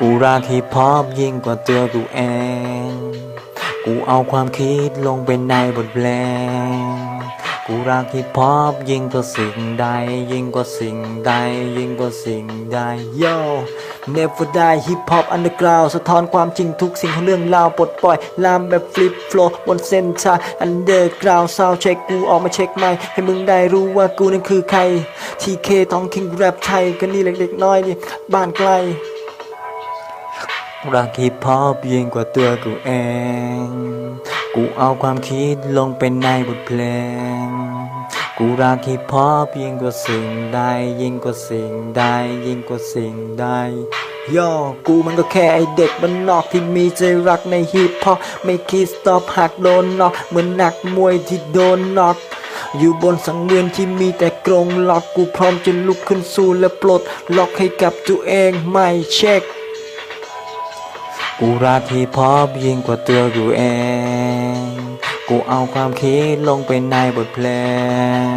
กูรักฮิปฮอปยิ่งกว่าตัวกูเอง กูเอาความคิดลงไปในบทเพลง กูรักฮิปฮอปยิ่งกว่าสิ่งใด ยิ่งกว่าสิ่งใด ยิ่งกว่าสิ่งใด Yo Never die Hip Hop Underground สะท้อนความจริงทุกสิ่งของเรื่องราวปลดปล่อยลามแบบฟลิปโฟลบนเส้นทาง Underground Sound Check กูออกมาเช็คไม่ให้มึงได้รู้ว่ากูนั้นคือใคร TK ท้องคิงแรปไทยกันนี่เล็กๆน้อยนี่บ้านไกล รักฮิปฮอปยิ่งกว่าตัวกูเอง กูเอาความคิดลงเป็นในบทเพลง กูรักฮิปฮอปยิ่งกว่าสิ่งใด ยิ่งกว่าสิ่งใด ยิ่งกว่าสิ่งใดย่อกูมันก็แค่ไอเด็กบ้านนอกที่มีใจรักในฮิปฮอปไม่คิดสต็อปหากโดนนอก เหมือนนักมวยที่โดนนอกอยู่บนสังเวียนที่มีแต่กรงล็อกกูพร้อมจะลุกขึ้นสู้และปลด ล็อกให้กับตัวเองไม่เช็ค กูรักฮิปฮอปยิ่งกว่าตัวกูเอง กูเอาความคิดลงไปในบทเพลง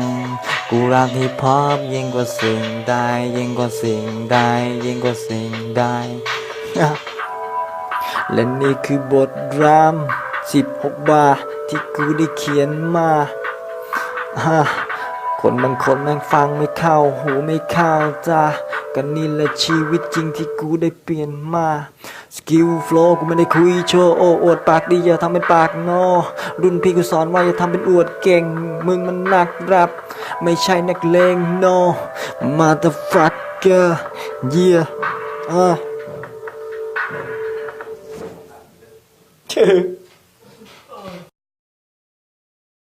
กูรักฮิปฮอปยิ่งกว่าสิ่งใดยิ่งกว่าสิ่งใดยิ่งกว่าสิ่งใด และนี่คือบทราม16บาทที่กูได้เขียนมาฮ่าคนบางคนแม่งฟังไม่เข้าหูไม่เข้าจ้ากันนี่แหละชีวิตจริงที่กูได้เปลี่ยนมา สกิลโฟล์กูไม่ได้คุยโชว์โอ้อวดปากดีอย่าทำเป็นปากงอรุ่นพี่กูสอนว่าอย่าทำเป็นอวดเก่ง มึงมันนักรับ ไม่ใช่นักเลง no motherfucker yeah อะ